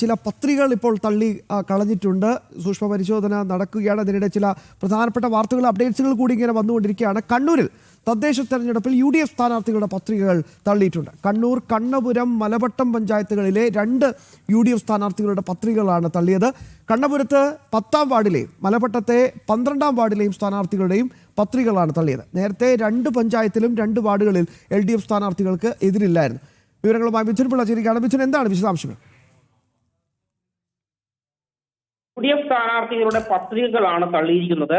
ചില പത്രികകൾ ഇപ്പോൾ തള്ളി കളഞ്ഞിട്ടുണ്ട്. സൂക്ഷ്മ പരിശോധന നടക്കുകയാണ്. അതിനിടെ ചില പ്രധാനപ്പെട്ട വാർത്തകൾ അപ്ഡേറ്റ്സുകൾ കൂടി ഇങ്ങനെ വന്നുകൊണ്ടിരിക്കുകയാണ്. കണ്ണൂരിൽ തദ്ദേശ തെരഞ്ഞെടുപ്പിൽ യു ഡി എഫ് സ്ഥാനാർത്ഥികളുടെ പത്രികകൾ തള്ളിയിട്ടുണ്ട്. കണ്ണൂർ കണ്ണപുരം മലവട്ടം പഞ്ചായത്തുകളിലെ രണ്ട് യു ഡി എഫ് സ്ഥാനാർത്ഥികളുടെ പത്രികകളാണ് തള്ളിയത്. കണ്ണപുരത്ത് പത്താം വാർഡിലെയും മലവട്ടത്തെ പന്ത്രണ്ടാം വാർഡിലെയും സ്ഥാനാർത്ഥികളുടെയും പത്രികകളാണ് തള്ളിയത്. നേരത്തെ രണ്ട് പഞ്ചായത്തിലും രണ്ട് വാർഡുകളിൽ എൽ ഡി എഫ് സ്ഥാനാർത്ഥികൾക്ക് എതിരില്ലായിരുന്നു. വിവരങ്ങളുമായി മിഥുൻ പിള്ള ചേരുകയാണ്. മിഥുൻ എന്താണ് വിശദാംശങ്ങൾ യു ഡി എഫ് സ്ഥാനാർത്ഥികളുടെ പത്രികകളാണ് തള്ളിയിരിക്കുന്നത്.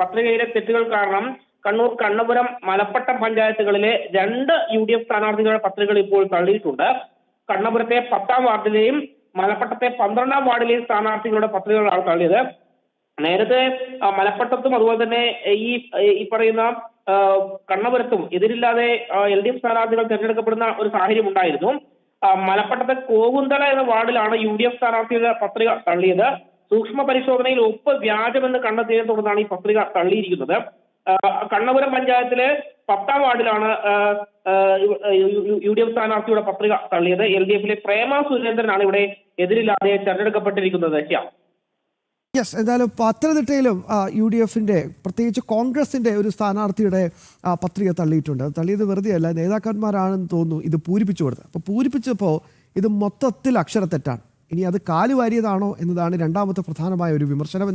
പത്രികയിലെ തെറ്റുകൾ കാരണം കണ്ണൂർ കണ്ണപുരം മലപ്പട്ടം പഞ്ചായത്തുകളിലെ രണ്ട് യു ഡി എഫ് സ്ഥാനാർത്ഥികളുടെ പത്രികകൾ ഇപ്പോൾ തള്ളിയിട്ടുണ്ട്. കണ്ണപുരത്തെ പത്താം വാർഡിലെയും മലപ്പട്ടത്തെ പന്ത്രണ്ടാം വാർഡിലെയും സ്ഥാനാർത്ഥികളുടെ പത്രികകളാണ് തള്ളിയത്. നേരത്തെ മലപ്പട്ടത്തും അതുപോലെ തന്നെ ഈ ഈ പറയുന്ന കണ്ണപുരത്തും എതിരില്ലാതെ എൽ ഡി എഫ് സ്ഥാനാർത്ഥികൾ തിരഞ്ഞെടുക്കപ്പെടുന്ന ഒരു സാഹചര്യം ഉണ്ടായിരുന്നു. മലപ്പട്ടത്തെ കോവുന്തല എന്ന വാർഡിലാണ് യു ഡി എഫ് സ്ഥാനാർത്ഥിയുടെ പത്രിക തള്ളിയത്. സൂക്ഷ്മ പരിശോധനയിൽ ഒപ്പ് വ്യാജമെന്ന് കണ്ടെത്തിയതിനെ തുടർന്നാണ് ഈ പത്രിക തള്ളിയിരിക്കുന്നത്. കണ്ണപുരം പഞ്ചായത്തിലെ പത്താം വാർഡിലാണ് യു ഡി എഫ് സ്ഥാനാർത്ഥിയുടെ പത്രിക തള്ളിയത്. എൽ ഡി എഫിലെ പ്രേമ സുരേന്ദ്രനാണ് ഇവിടെ എതിരില്ലാതെ തെരഞ്ഞെടുക്കപ്പെട്ടിരിക്കുന്നത്. ശ്യാം. യെസ് എന്തായാലും പത്തനംതിട്ടയിലും യു ഡി എഫിന്റെ പ്രത്യേകിച്ച് കോൺഗ്രസിന്റെ ഒരു സ്ഥാനാർത്ഥിയുടെ പത്രിക തള്ളിയിട്ടുണ്ട്. തള്ളിയത് വെറുതെയല്ല നേതാക്കന്മാരാണെന്ന് തോന്നുന്നു ഇത് പൂരിപ്പിച്ചു കൊടുത്തത്. അപ്പോൾ പൂരിപ്പിച്ചപ്പോൾ ഇത് മൊത്തത്തിൽ അക്ഷരത്തെറ്റാണ്. ഇനി അത് കാലുവാരിയതാണോ എന്നതാണ് രണ്ടാമത്തെ പ്രധാനമായ ഒരു വിമർശനം.